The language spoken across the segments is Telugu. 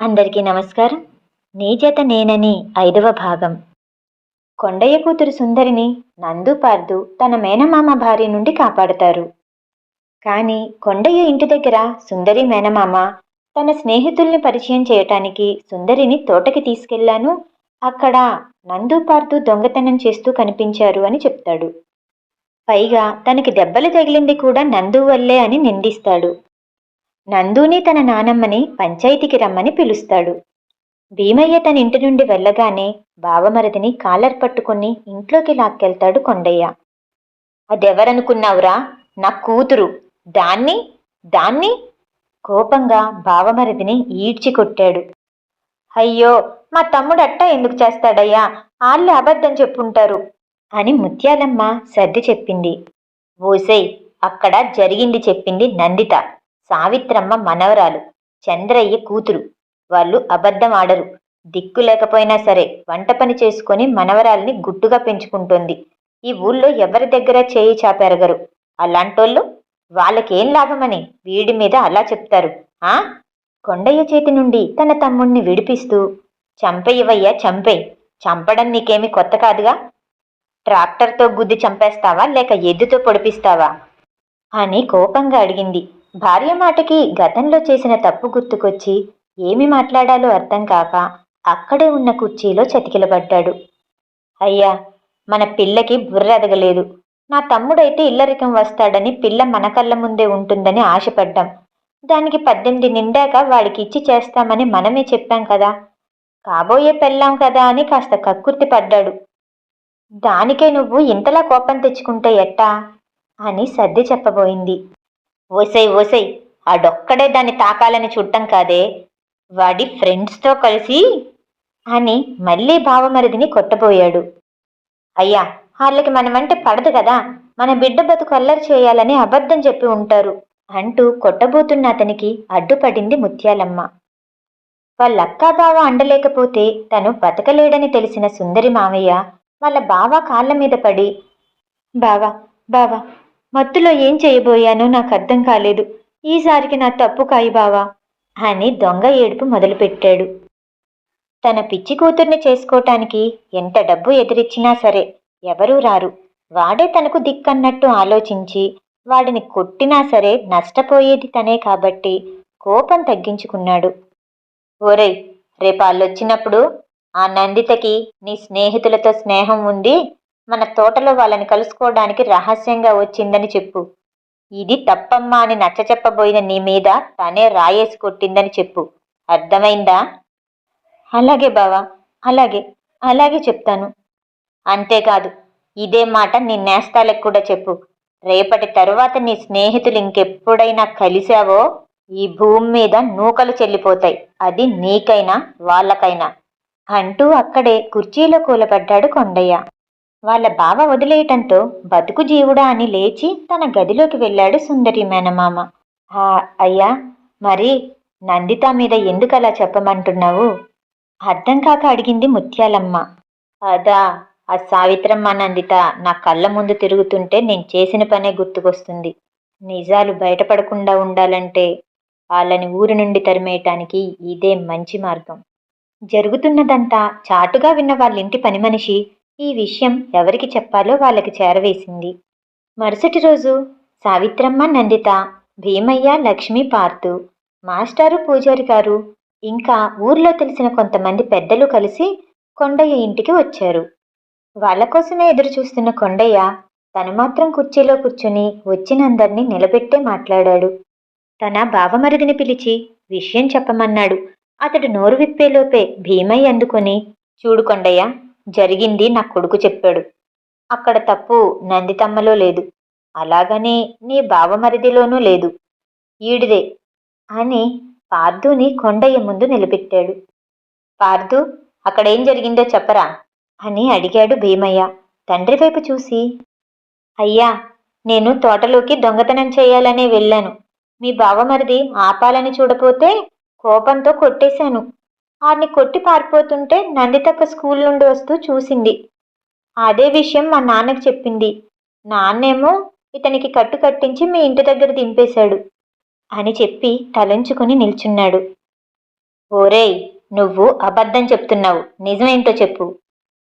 అందరికీ నమస్కారం. నీ నేనని ఐదవ భాగం. కొండయ్య కూతురు సుందరిని నందు పార్దు తన మేనమామ భార్య నుండి కాపాడుతారు. కానీ కొండయ్య ఇంటి దగ్గర సుందరి మేనమామ తన స్నేహితుల్ని పరిచయం చేయటానికి సుందరిని తోటకి తీసుకెళ్ళాను. అక్కడ నందు పార్దు దొంగతనం చేస్తూ కనిపించారు అని చెప్తాడు. పైగా తనకి దెబ్బలు తగిలింది కూడా నందు వల్లే అని నిందిస్తాడు. నందుని తన నానమ్మని పంచాయతీకి రమ్మని పిలుస్తాడు. భీమయ్య తన ఇంటి నుండి వెళ్ళగానే బావమరదిని కాలర్ పట్టుకుని ఇంట్లోకి లాక్కెళ్తాడు కొండయ్య. అదెవరనుకున్నావురా? నా కూతురు. దాన్ని? దాన్ని? కోపంగా బావమరదిని ఈడ్చి కొట్టాడు. అయ్యో మా తమ్ముడు అట్టా ఎందుకు చేస్తాడయ్యా? ఆళ్ళు అబద్ధం చెప్పుంటారు అని ముత్యాలమ్మ సర్ది చెప్పింది. ఓసై అక్కడ జరిగింది చెప్పింది నందిత. సావిత్రమ్మ మనవరాలు చంద్రయ్య కూతురు. వాళ్ళు అబద్ధం ఆడరు దిక్కు లేకపోయినా సరే వంట పని చేసుకొని మనవరాల్ని గుట్టుగా పెంచుకుంటోంది. ఈ ఊళ్ళో ఎవరి దగ్గర చేయి చాపెరగరు? అలాంటోళ్ళు వాళ్ళకేం లాభమని వీడి మీద అలా చెప్తారు. ఆ? కొండయ్య చేతి నుండి తన తమ్ముణ్ణి విడిపిస్తూ చంపయ్యవయ్యా చంపే. చంపడం నీకేమి కొత్త కాదుగా? ట్రాక్టర్తో గుద్ది చంపేస్తావా లేక ఎద్దుతో పొడిపిస్తావా? అని కోపంగా అడిగింది. భార్య మాటకి గతంలో చేసిన తప్పు గుర్తుకొచ్చి ఏమి మాట్లాడాలో అర్థం కాక అక్కడే ఉన్న కుర్చీలో చతికిలబడ్డాడు. అయ్యా మన పిల్లకి బుర్ర ఎదగలేదు. నా తమ్ముడైతే ఇల్లరికం వస్తాడని పిల్ల మన కళ్ళ ముందే ఉంటుందని ఆశపడ్డాం. దానికి పద్దెనిమిది నిండాక వాడికి ఇచ్చి చేస్తామని మనమే చెప్పాం కదా. కాబోయే పెళ్ళాం కదా అని కాస్త కక్కుర్తి పడ్డాడు. దానికే నువ్వు ఇంతలా కోపం తెచ్చుకుంటే ఎట్టా? అని సర్ది చెప్పబోయింది. ఓసై ఓసై. ఆడొక్కడే దాన్ని తాకాలని చూడటం కాదే. వాడి ఫ్రెండ్స్తో కలిసి అని మళ్ళీ భావమరిదిని కొట్టబోయాడు. అయ్యా వాళ్ళకి మనమంటే పడదు కదా. మన బిడ్డ బతుకు అల్లరి చేయాలని అబద్ధం చెప్పి ఉంటారు అంటూ కొట్టబోతున్న అతనికి అడ్డుపడింది ముత్యాలమ్మ. వాళ్ళక్కా బావ అండలేకపోతే తను బతకలేడని తెలిసిన సుందరి మామయ్య వాళ్ళ బావ కాళ్ళ మీద పడి బావా బావా మత్తులో ఏం చేయబోయానో నాకు అర్థం కాలేదు. ఈసారికి నా తప్పు కాయి బావా? అని దొంగ ఏడుపు మొదలుపెట్టాడు. తన పిచ్చి కూతుర్ని చేసుకోటానికి ఎంత డబ్బు ఎదిరిచ్చినా సరే ఎవరూ రారు. వాడే తనకు దిక్కన్నట్టు ఆలోచించి వాడిని కొట్టినా సరే నష్టపోయేది తనే కాబట్టి కోపం తగ్గించుకున్నాడు. ఓరై రేపాళ్ళొచ్చినప్పుడు ఆ నందితకి నీ స్నేహితులతో స్నేహం ఉంది. మన తోటలో వాళ్ళని కలుసుకోవడానికి రహస్యంగా వచ్చిందని చెప్పు. ఇది తప్పమ్మా అని నచ్చ చెప్పబోయిన నీ మీద తనే రాయేసి కొట్టిందని చెప్పు. అర్థమైందా? అలాగే బావా అలాగే అలాగే చెప్తాను. అంతేకాదు ఇదే మాట నీ నేస్తాలకు కూడా చెప్పు. రేపటి తరువాత నీ స్నేహితులు ఇంకెప్పుడైనా కలిశావో ఈ భూమి మీద నూకలు చెల్లిపోతాయి. అది నీకైనా వాళ్ళకైనా. అంటూ అక్కడే కుర్చీలో కూలబడ్డాడు కొండయ్య. వాళ్ళ బావ వదిలేయటంతో బతుకు జీవుడా అని లేచి తన గదిలోకి వెళ్ళాడు సుందరి మేనమామ. ఆ అయ్యా మరి నందిత మీద ఎందుకు అలా చెప్పమంటున్నావు? అర్థం కాక అడిగింది ముత్యాలమ్మ. అదా ఆ సావిత్రమ్మ నందిత నా కళ్ళ ముందు తిరుగుతుంటే నేను చేసిన పనే గుర్తుకొస్తుంది. నిజాలు బయటపడకుండా ఉండాలంటే వాళ్ళని ఊరి నుండి తరిమేయటానికి ఇదే మంచి మార్గం. జరుగుతున్నదంతా చాటుగా విన్న వాళ్ళింటి పని మనిషి ఈ విషయం ఎవరికి చెప్పాలో వాళ్ళకి చేరవేసింది. మరుసటి రోజు సావిత్రమ్మ నందిత భీమయ్య లక్ష్మి పార్తు మాస్టారు పూజారి గారు ఇంకా ఊర్లో తెలిసిన కొంతమంది పెద్దలు కలిసి కొండయ్య ఇంటికి వచ్చారు. వాళ్ళ కోసమే ఎదురు చూస్తున్న కొండయ్య తను మాత్రం కుర్చీలో కూర్చుని వచ్చినందరినీ నిలబెట్టే మాట్లాడాడు. తన బావమరిదిని పిలిచి విషయం చెప్పమన్నాడు. అతడు నోరు విప్పేలోపే భీమయ్య అందుకొని చూడు కొండయ్య జరిగింది నా కొడుకు చెప్పాడు. అక్కడ తప్పు నందితమ్మలో లేదు. అలాగని నీ బావమరిదిలోనూ లేదు. ఈడిదే అని పార్థుని కొండయ్య ముందు నిలబెట్టాడు. పార్థు అక్కడేం జరిగిందో చెప్పరా? అని అడిగాడు భీమయ్య. తండ్రి వైపు చూసి అయ్యా నేను తోటలోకి దొంగతనం చేయాలనే వెళ్ళాను. మీ బావమరిది ఆపాలని చూడపోతే కోపంతో కొట్టేశాను. ఆడిని కొట్టి పారిపోతుంటే నందితక్క స్కూల్ నుండి వస్తూ చూసింది. అదే విషయం మా నాన్నకు చెప్పింది. నాన్నేమో ఇతనికి కట్టు కట్టించి మీ ఇంటి దగ్గర దింపేశాడు అని చెప్పి తలంచుకుని నిల్చున్నాడు. ఓరేయ్ నువ్వు అబద్ధం చెప్తున్నావు. నిజమేంటో చెప్పు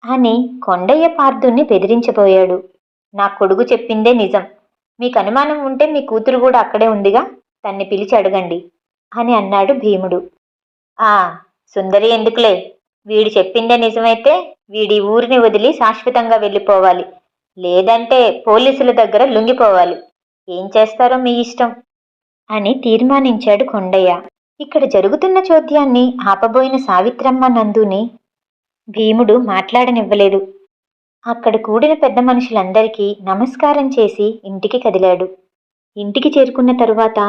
అని కొండయ్య పార్థుని బెదిరించబోయాడు. నా కొడుకు చెప్పిందే నిజం. మీకు అనుమానం ఉంటే మీ కూతురు కూడా అక్కడే ఉందిగా తన్ని పిలిచి అడగండి అని అన్నాడు భీముడు. ఆ సుందరి ఎందుకులే? వీడు చెప్పిందే నిజమైతే వీడి ఊరిని వదిలి శాశ్వతంగా వెళ్ళిపోవాలి. లేదంటే పోలీసుల దగ్గర లొంగిపోవాలి. ఏం చేస్తారో మీ ఇష్టం? అని తీర్మానించాడు కొండయ్య. ఇక్కడ జరుగుతున్న చోద్యాన్ని ఆపబోయిన సావిత్రమ్మ నందుని భీముడు మాట్లాడనివ్వలేదు. అక్కడ కూడిన పెద్ద మనుషులందరికీ నమస్కారం చేసి ఇంటికి కదిలాడు. ఇంటికి చేరుకున్న తరువాత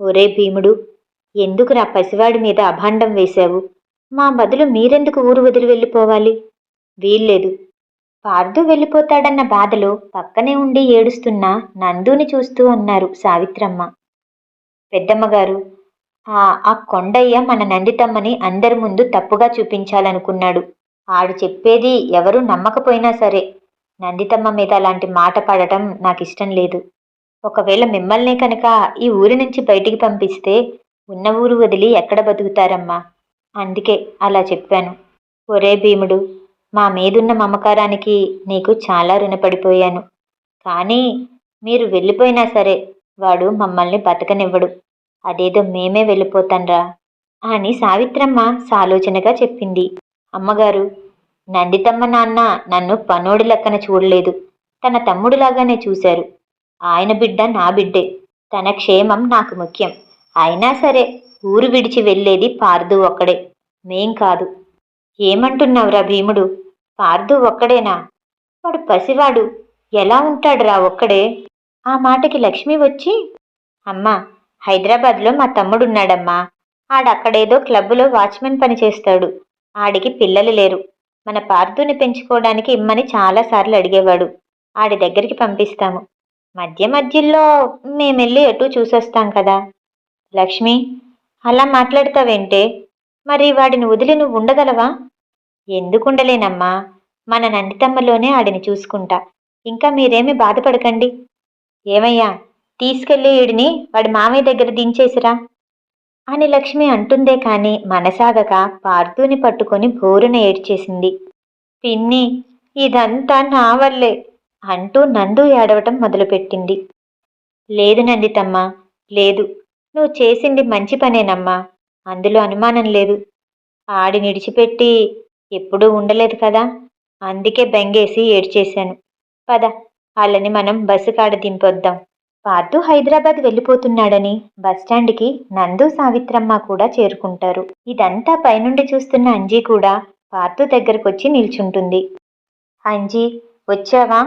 ఒరే భీముడు ఎందుకు నా పసివాడి మీద అభాండం వేశావు? మా బదులు మీరెందుకు ఊరు వదిలి వెళ్ళిపోవాలి? వీల్లేదు. పార్దు వెళ్ళిపోతాడన్న బాధలో పక్కనే ఉండి ఏడుస్తున్న నందుని చూస్తూ అన్నారు సావిత్రమ్మ. పెద్దమ్మగారు ఆ కొండయ్య మన నందితమ్మని అందరి ముందు తప్పుగా చూపించాలనుకున్నాడు. ఆడు చెప్పేది ఎవరూ నమ్మకపోయినా సరే. నందితమ్మ మీద అలాంటి మాట పడటం నాకు ఇష్టం లేదు. ఒకవేళ మిమ్మల్ని కనుక ఈ ఊరి నుంచి బయటికి పంపిస్తే ఉన్న ఊరు వదిలి ఎక్కడ బతుకుతారమ్మా? అందుకే అలా చెప్పాను. ఒరే భీముడు మా మీదున్న మమకారానికి నీకు చాలా రుణపడిపోయాను. కానీ మీరు వెళ్ళిపోయినా సరే వాడు మమ్మల్ని బతకనివ్వడు. అదేదో మేమే వెళ్ళిపోతాన్రా అని సావిత్రమ్మ సాలోచనగా చెప్పింది. అమ్మగారు నందితమ్మ నాన్న నన్ను పనోడి లెక్కన చూడలేదు. తన తమ్ముడిలాగానే చూశారు. ఆయన బిడ్డ నా బిడ్డే. తన క్షేమం నాకు ముఖ్యం. అయినా సరే ఊరు విడిచి వెళ్ళేది పార్దు ఒక్కడే. మేం కాదు. ఏమంటున్నావురా భీముడు? పార్దు ఒక్కడేనా? వాడు పసివాడు. ఎలా ఉంటాడురా ఒక్కడే? ఆ మాటకి లక్ష్మి వచ్చి అమ్మా హైదరాబాద్లో మా తమ్ముడున్నాడమ్మా. ఆడక్కడేదో క్లబ్బులో వాచ్మెన్ పని చేస్తాడు. ఆడికి పిల్లలు లేరు. మన పార్థుని పెంచుకోవడానికి ఇమ్మని చాలాసార్లు అడిగేవాడు. ఆడి దగ్గరికి పంపిస్తాము. మధ్య మధ్యలో మేమెళ్ళి ఎటు చూసొస్తాం కదా. లక్ష్మి అలా మాట్లాడతావేంటే? మరి వాడిని వదిలి నువ్వు ఉండగలవా? ఎందుకుండలేనమ్మా మన నందితమ్మలోనే ఆడిని చూసుకుంటా. ఇంకా మీరేమీ బాధపడకండి. ఏమయ్యా తీసుకెళ్ళి ఈడిని వాడి మామయ్య దగ్గర దించేసిరా? అని లక్ష్మి అంటుందే కాని మనసాగక పార్థుని పట్టుకొని బోరున ఏడ్చేసింది. పిన్ని ఇదంతా నా వల్లే అంటూ నందు ఏడవటం మొదలుపెట్టింది. లేదు నందితమ్మ లేదు. నువ్వు చేసింది మంచి పనేనమ్మా. అందులో అనుమానం లేదు. ఆడి నిడిచిపెట్టి ఎప్పుడూ ఉండలేదు కదా? అందుకే బెంగేసి ఏడ్చేశాను. పద వాళ్ళని మనం బస్సు కాడ దింపొద్దాం. పార్థు హైదరాబాద్ వెళ్ళిపోతున్నాడని బస్టాండ్కి నందు సావిత్రమ్మ కూడా చేరుకుంటారు. ఇదంతా పైనుండి చూస్తున్న అంజీ కూడా పార్థు దగ్గరకొచ్చి నిల్చుంటుంది. అంజీ వచ్చావా?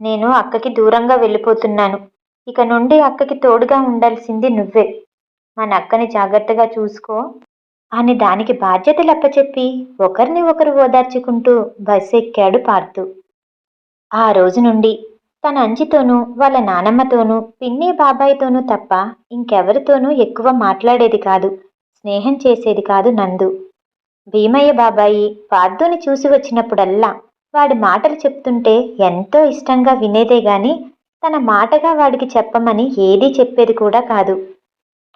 నేను అక్కకి దూరంగా వెళ్ళిపోతున్నాను. ఇక నుండి అక్కకి తోడుగా ఉండాల్సింది నువ్వే. మన అక్కని జాగ్రత్తగా చూసుకో. అని దానికి బాధ్యతలు అప్పచెప్పి ఒకరిని ఒకరు ఓదార్చుకుంటూ బస్సు ఎక్కాడు పార్థు ఆ రోజు నుండి తన అంజితోనూ వాళ్ళ నానమ్మతోనూ పిన్ని బాబాయ్తోనూ తప్ప ఇంకెవరితోనూ ఎక్కువ మాట్లాడేది కాదు స్నేహం చేసేది కాదు నందు. భీమయ్య బాబాయి పార్థుని చూసి వచ్చినప్పుడల్లా వాడి మాటలు చెప్తుంటే ఎంతో ఇష్టంగా వినేదే గాని తన మాటగా వాడికి చెప్పమని ఏదీ చెప్పేది కూడా కాదు.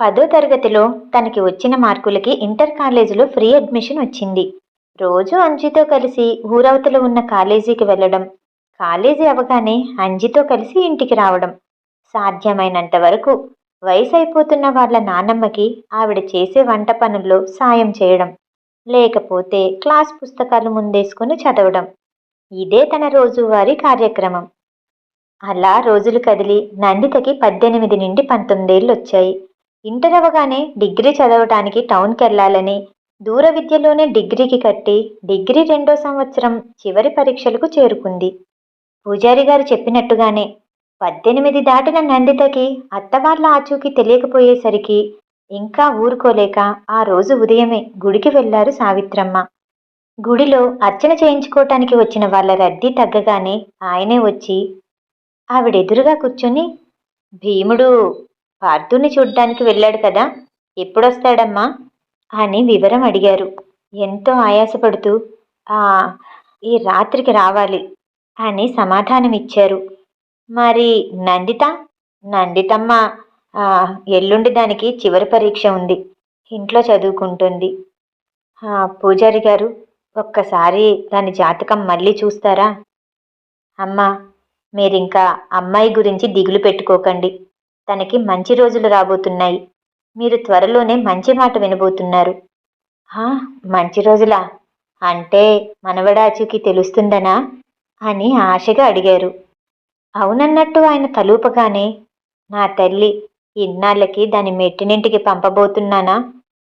పదో తరగతిలో తనకి వచ్చిన మార్కులకి ఇంటర్ కాలేజీలో ఫ్రీ అడ్మిషన్ వచ్చింది. రోజు అంజితో కలిసి ఊరవతలో ఉన్న కాలేజీకి వెళ్ళడం కాలేజీ అవగానే అంజితో కలిసి ఇంటికి రావడం సాధ్యమైనంత వరకు వయసు అయిపోతున్న వాళ్ళ నానమ్మకి ఆవిడ చేసే వంట పనుల్లో సాయం చేయడం లేకపోతే క్లాస్ పుస్తకాలు ముందేసుకుని చదవడం. ఇదే తన రోజువారీ కార్యక్రమం. అలా రోజులు కదిలి నందితకి పద్దెనిమిది నుండి పంతొమ్మిదేళ్ళు వచ్చాయి ఇంటర్ అవగానే డిగ్రీ చదవటానికి టౌన్కి వెళ్ళాలని దూర విద్యలోనే డిగ్రీకి కట్టి డిగ్రీ రెండో సంవత్సరం చివరి పరీక్షలకు చేరుకుంది. పూజారి గారు చెప్పినట్టుగానే పద్దెనిమిది దాటిన నందితకి అత్తవార్ల ఆచూకీ తెలియకపోయేసరికి ఇంకా ఊరుకోలేక ఆ రోజు ఉదయమే గుడికి వెళ్ళారు సావిత్రమ్మ. గుడిలో అర్చన చేయించుకోవటానికి వచ్చిన వాళ్ళ రద్దీ తగ్గగానే ఆయనే వచ్చి ఆవిడెదురుగా కూర్చొని భీముడు పార్థుని చూడ్డానికి వెళ్ళాడు కదా ఎప్పుడొస్తాడమ్మా? అని వివరం అడిగారు. ఎంతో ఆయాసపడుతూ ఆ ఈ రాత్రికి రావాలి అని సమాధానమిచ్చారు. మరి నందిత నందితమ్మ ఎల్లుండి దానికి చివరి పరీక్ష ఉంది ఇంట్లో చదువుకుంటుంది. పూజారి గారు ఒక్కసారి దాని జాతకం మళ్ళీ చూస్తారా? అమ్మా మీరింకా అమ్మాయి గురించి దిగులు పెట్టుకోకండి. తనకి మంచి రోజులు రాబోతున్నాయి. మీరు త్వరలోనే మంచి మాట వినబోతున్నారు. "హా, మంచి రోజులా? అంటే మనవడాచుకి తెలుస్తుందనా? అని ఆశగా అడిగారు. అవునన్నట్టు ఆయన తలూపగానే నా తల్లి ఇన్నాళ్ళకి దాని మెట్టినింటికి పంపబోతున్నానా?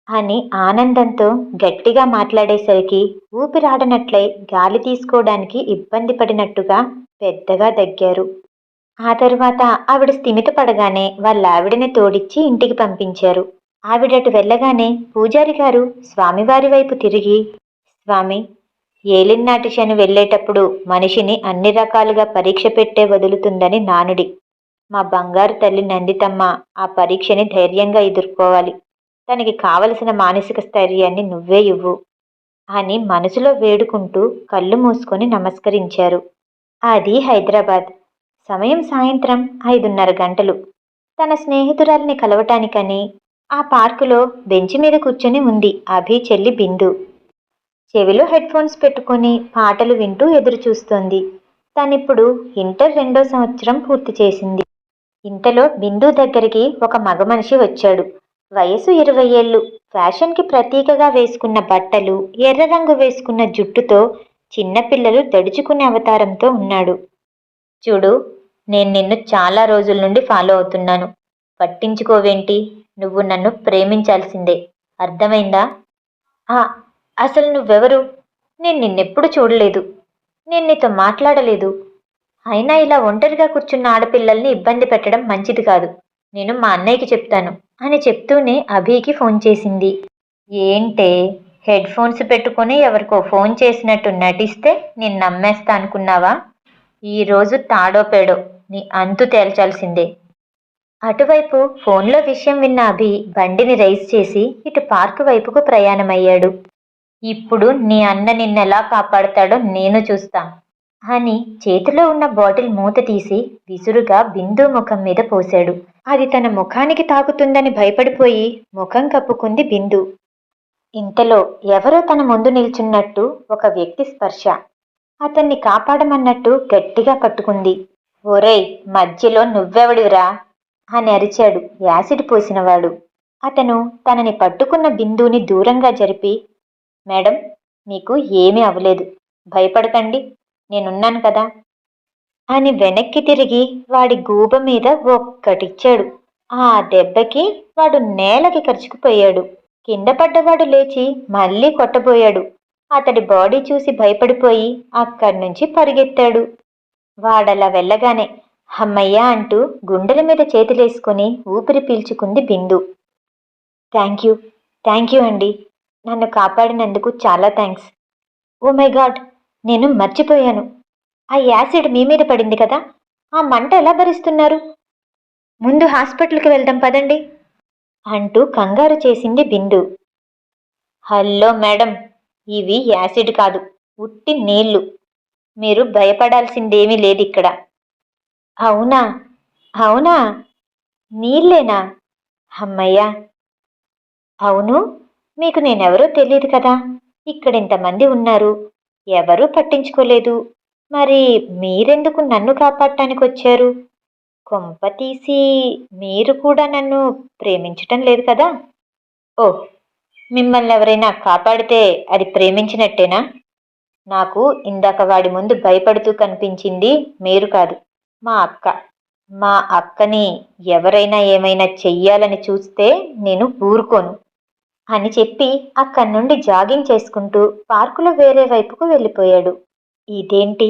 అని ఆనందంతో గట్టిగా మాట్లాడేసరికి ఊపిరాడనట్లై గాలి తీసుకోవడానికి ఇబ్బంది పడినట్టుగా పెద్దగా దగ్గారు. ఆ తర్వాత ఆవిడ స్థిమిత పడగానే వాళ్ళ ఆవిడని తోడిచ్చి ఇంటికి పంపించారు. ఆవిడటు వెళ్ళగానే పూజారి గారు స్వామివారి వైపు తిరిగి స్వామి ఏలినాటి శని వెళ్ళేటప్పుడు మనిషిని అన్ని రకాలుగా పరీక్ష పెట్టే వదులుతుందని నానుడి. మా బంగారు తల్లి నందితమ్మ ఆ పరీక్షని ధైర్యంగా ఎదుర్కోవాలి. తనకి కావలసిన మానసిక స్థైర్యాన్ని నువ్వే ఇవ్వు అని మనసులో వేడుకుంటూ కళ్ళు మూసుకొని నమస్కరించారు. అది హైదరాబాద్. సమయం సాయంత్రం ఐదున్నర గంటలు. తన స్నేహితురాలిని కలవటానికని ఆ పార్కులో బెంచి మీద కూర్చొని ఉంది అభి చెల్లి బిందు. చెవిలో హెడ్ ఫోన్స్ పెట్టుకొని పాటలు వింటూ ఎదురు చూస్తోంది. తనిప్పుడు ఇంటర్ రెండో సంవత్సరం పూర్తి చేసింది. ఇంతలో బిందు దగ్గరికి ఒక మగ మనిషి వచ్చాడు. వయసు ఇరవై ఏళ్ళు. ఫ్యాషన్కి ప్రతీకగా వేసుకున్న బట్టలు ఎర్ర రంగు వేసుకున్న జుట్టుతో చిన్నపిల్లలు దడుచుకునే అవతారంతో ఉన్నాడు. చూడు నేను నిన్ను చాలా రోజుల నుండి ఫాలో అవుతున్నాను. పట్టించుకోవేంటి? నువ్వు నన్ను ప్రేమించాల్సిందే. అర్థమైందా? ఆ, అసలు నువ్వెవరు? నేను నిన్నెప్పుడు చూడలేదు. నేను నీతో మాట్లాడలేదు. అయినా ఇలా ఒంటరిగా కూర్చున్న ఆడపిల్లల్ని ఇబ్బంది పెట్టడం మంచిది కాదు. నేను మా అన్నయ్యకి చెప్తాను. అని చెప్తూనే అభికి ఫోన్ చేసింది. ఏంటే? హెడ్ ఫోన్స్ పెట్టుకొని ఎవరికో ఫోన్ చేసినట్టు నటిస్తే నేను నమ్మేస్తా అనుకున్నావా? ఈరోజు తాడో పేడో నీ అంతు తేల్చాల్సిందే. అటువైపు ఫోన్లో విషయం విన్న అభి బండిని రైస్ చేసి ఇటు పార్కు వైపుకు ప్రయాణమయ్యాడు. ఇప్పుడు నీ అన్న నిన్నెలా కాపాడతాడో నేను చూస్తా అని చేతిలో ఉన్న బాటిల్ మూత తీసి విసురుగా బిందు ముఖం మీద పోశాడు. అది తన ముఖానికి తాకుతుందని భయపడిపోయి ముఖం కప్పుకుంది బిందు. ఇంతలో ఎవరో తన ముందు నిల్చున్నట్టు ఒక వ్యక్తి స్పర్శ. అతన్ని కాపాడమన్నట్టు గట్టిగా పట్టుకుంది. ఒరేయ్ మధ్యలో నువ్వెవడివిరా? అని అరిచాడు యాసిడ్ పోసినవాడు. అతను తనని పట్టుకున్న బిందుని దూరంగా జరిపి మేడం మీకు ఏమీ అవలేదు భయపడకండి. నేనున్నాను కదా. అని వెనక్కి తిరిగి వాడి గూబ మీద ఒక్కటిచ్చాడు. ఆ దెబ్బకి వాడు నేలకి కరుచుకుపోయాడు. కింద పడ్డవాడు లేచి మళ్ళీ కొట్టబోయాడు. అతడి బాడీ చూసి భయపడిపోయి అక్కడి నుంచి పరిగెత్తాడు. వాడలా వెళ్ళగానే హమ్మయ్యా అంటూ గుండెల మీద చేతులేసుకుని ఊపిరి పీల్చుకుంది Bindu. Thank you thank you అండి. నన్ను కాపాడినందుకు చాలా థ్యాంక్స్. ఓ మై గాడ్ నేను మర్చిపోయాను. ఆ యాసిడ్ మీ మీద పడింది కదా ఆ మంట ఎలా భరిస్తున్నారు? ముందు హాస్పిటల్కి వెళ్దాం పదండి అంటూ కంగారు చేసింది బిందు. హలో మేడం ఇవి యాసిడ్ కాదు ఉట్టి నీళ్ళు. మీరు భయపడాల్సిందేమీ లేదు ఇక్కడ. అవునా? అవునా? నీళ్ళేనా అమ్మయ్యా! అవును మీకు నేనెవరో తెలియదు కదా ఇక్కడ ఇంతమంది ఉన్నారు ఎవరూ పట్టించుకోలేదు. మరి మీరెందుకు నన్ను కాపాడటానికి వచ్చారు? కొంప తీసి మీరు కూడా నన్ను ప్రేమించటం లేదు కదా? ఓ మిమ్మల్ని ఎవరైనా కాపాడితే అది ప్రేమించినట్టేనా? నాకు ఇందాక వాడి ముందు భయపడుతూ కనిపించింది మీరు కాదు మా అక్క. మా అక్కని ఎవరైనా ఏమైనా చెయ్యాలని చూస్తే నేను ఊరుకోను అని చెప్పి అక్కడి నుండి జాగింగ్ చేసుకుంటూ పార్కులో వేరే వైపుకు వెళ్ళిపోయాడు. ఇదేంటి?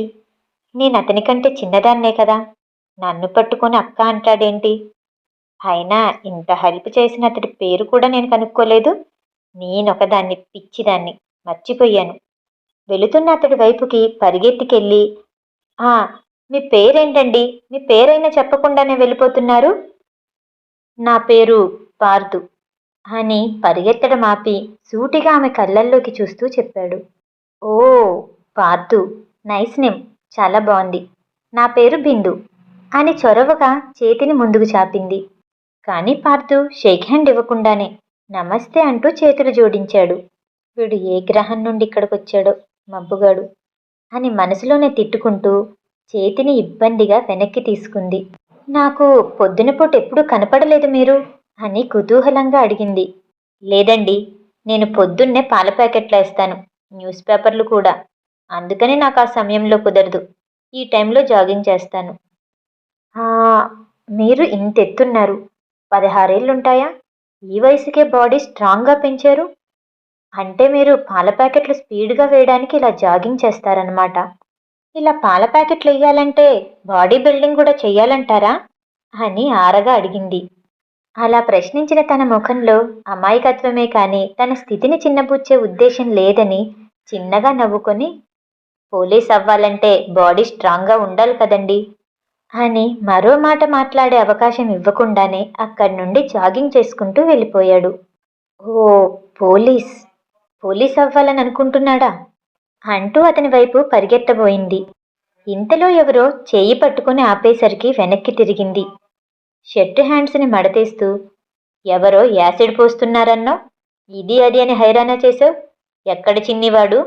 నేను అతని కంటే చిన్నదాన్నే కదా. నన్ను పట్టుకొని అక్క అంటాడేంటి? అయినా ఇంత హెల్ప్ చేసిన అతడి పేరు కూడా నేను కనుక్కోలేదు. నేనొకదాన్ని పిచ్చిదాన్ని మర్చిపోయాను. వెళుతున్న అతడి వైపుకి పరిగెత్తికెళ్ళి ఆ మీ పేరేంటండి? మీ పేరైనా చెప్పకుండానే వెళ్ళిపోతున్నారు? నా పేరు పార్దు అని పరిగెత్తడం ఆపి సూటిగా ఆమె కళ్ళల్లోకి చూస్తూ చెప్పాడు. ఓ పార్దు నైస్ నేమ్ చాలా బాగుంది నా పేరు బిందు అని చొరవగా చేతిని ముందుకు చాపింది. కానీ పార్థు షేక్ హ్యాండ్ ఇవ్వకుండానే నమస్తే అంటూ చేతులు జోడించాడు. వీడు ఏ గ్రహం నుండి ఇక్కడికి వచ్చాడో మబ్బుగాడు అని మనసులోనే తిట్టుకుంటూ చేతిని ఇబ్బందిగా వెనక్కి తీసుకుంది. నాకు పొద్దున పూట ఎప్పుడూ కనపడలేదు మీరు అని కుతూహలంగా అడిగింది. లేదండి నేను పొద్దున్నే పాల ప్యాకెట్లు వేస్తాను. న్యూస్ పేపర్లు కూడా. అందుకని నాకు ఆ సమయంలో కుదరదు. ఈ టైంలో జాగింగ్ చేస్తాను. మీరు ఇంత ఎత్తున్నారు. పదహారేళ్ళుంటాయా? ఈ వయసుకే బాడీ స్ట్రాంగ్గా పెంచారు? అంటే మీరు పాల ప్యాకెట్లు స్పీడ్గా వేయడానికి ఇలా జాగింగ్ చేస్తారనమాట ఇలా పాల ప్యాకెట్లు వేయాలంటే బాడీ బిల్డింగ్ కూడా చెయ్యాలంటారా అని ఆరగా అడిగింది. అలా ప్రశ్నించిన తన ముఖంలో అమాయకత్వమే కానీ తన స్థితిని చిన్నబుచ్చే ఉద్దేశం లేదని చిన్నగా నవ్వుకొని పోలీస్ అవ్వాలంటే బాడీ స్ట్రాంగ్గా ఉండాలి కదండి. అని మరో మాట మాట్లాడే అవకాశం ఇవ్వకుండానే అక్కడి నుండి జాగింగ్ చేసుకుంటూ వెళ్ళిపోయాడు. ఓ పోలీస్. పోలీస్ అవ్వాలని అనుకుంటున్నాడా? అంటూ అతని వైపు పరిగెత్తబోయింది. ఇంతలో ఎవరో చేయి పట్టుకుని ఆపేసరికి వెనక్కి తిరిగింది. షర్ట్ హ్యాండ్స్ని మడతేస్తూ ఎవరో యాసిడ్ పోస్తున్నారన్నో? ఇది అది అని హైరానా చేసావు ఎక్కడ చిన్నివాడు?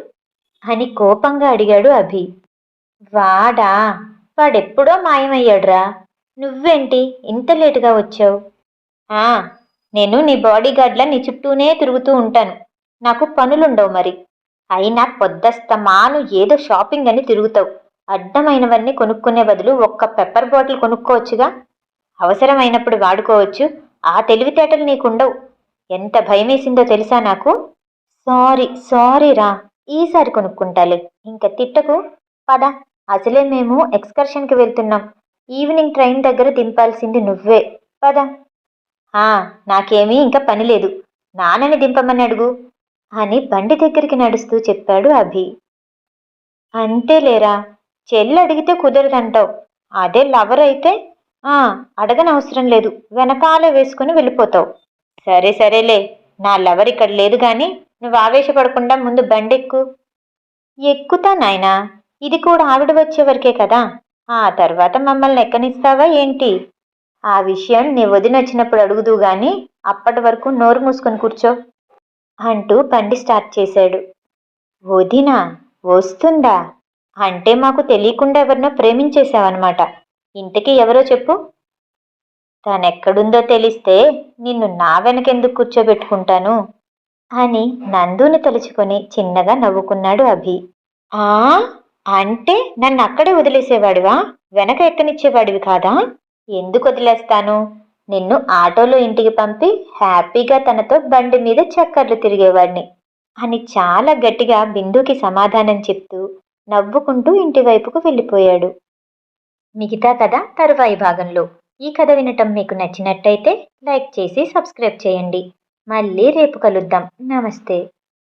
అని కోపంగా అడిగాడు అభి. వాడా వాడెప్పుడో మాయమయ్యాడురా? నువ్వేంటి ఇంత లేటుగా వచ్చావు? ఆ నేను నీ బాడీగార్డ్లా నీ చుట్టూనే తిరుగుతూ ఉంటాను. నాకు పనులుండవు మరి. అయినా పొద్దస్తమాను ఏదో షాపింగ్ అని తిరుగుతావు. అడ్డమైనవన్నీ కొనుక్కునే బదులు ఒక్క పెప్పర్ బాటిల్ కొనుక్కోవచ్చుగా? అవసరమైనప్పుడు వాడుకోవచ్చు. ఆ తెలివితేటలు నీకుండవు. ఎంత భయమేసిందో తెలుసా నాకు? సారీ సారీ రా ఈసారి కొనుక్కుంటాలే. ఇంకా తిట్టకు. పద. అసలే మేము ఎక్స్కర్షన్కి వెళ్తున్నాం. ఈవినింగ్ ట్రైన్ దగ్గర దింపాల్సింది నువ్వే. పద. ఆ నాకేమీ ఇంకా పని లేదు. నాన్నని దింపమని అడుగు. అని బండి దగ్గరికి నడుస్తూ చెప్పాడు అభి. అంతేలేరా. చెల్లి అడిగితే కుదరదంటావు. అదే లవర్ అయితే ఆ అడగనవసరం లేదు. వెనకాలే వేసుకుని వెళ్ళిపోతావు. సరే సరేలే. నా లవర్ ఇక్కడ లేదు కానీ నువ్వు ఆవేశపడకుండా ముందు బండెక్కు. ఎక్కుతా నాయనా ఇది కూడా ఆవిడ వచ్చేవరకే కదా. ఆ తర్వాత మమ్మల్ని ఎక్కనిస్తావా ఏంటి? ఆ విషయం నీ వదినొచ్చినప్పుడు అడుగుదు గాని అప్పటి వరకు నోరు మూసుకొని కూర్చో అంటూ బండి స్టార్ట్ చేశాడు. వదిన వస్తుందా? అంటే మాకు తెలియకుండా ఎవరినో ప్రేమించేశావన్నమాట. ఇంతకీ ఎవరో చెప్పు. తనెక్కడుందో తెలిస్తే నిన్ను నా వెనకెందుకు కూర్చోబెట్టుకుంటాను? అని నందుని తలుచుకొని చిన్నగా నవ్వుకున్నాడు అభి. ఆ? అంటే నన్ను అక్కడే వదిలేసేవాడివా? వెనక ఎక్కనిచ్చేవాడివి కాదా? ఎందుకు వదిలేస్తాను? నిన్ను ఆటోలో ఇంటికి పంపి హ్యాపీగా తనతో బండి మీద చక్కర్లు తిరిగేవాడిని అని చాలా గట్టిగా బిందుకి సమాధానం చెప్తూ నవ్వుకుంటూ ఇంటి వైపుకు వెళ్ళిపోయాడు. మిగతా కథ తరువాయి భాగంలో. ఈ కథ వినటం మీకు నచ్చినట్టయితే లైక్ చేసి సబ్స్క్రైబ్ చేయండి. మళ్ళీ రేపు కలుద్దాం. నమస్తే.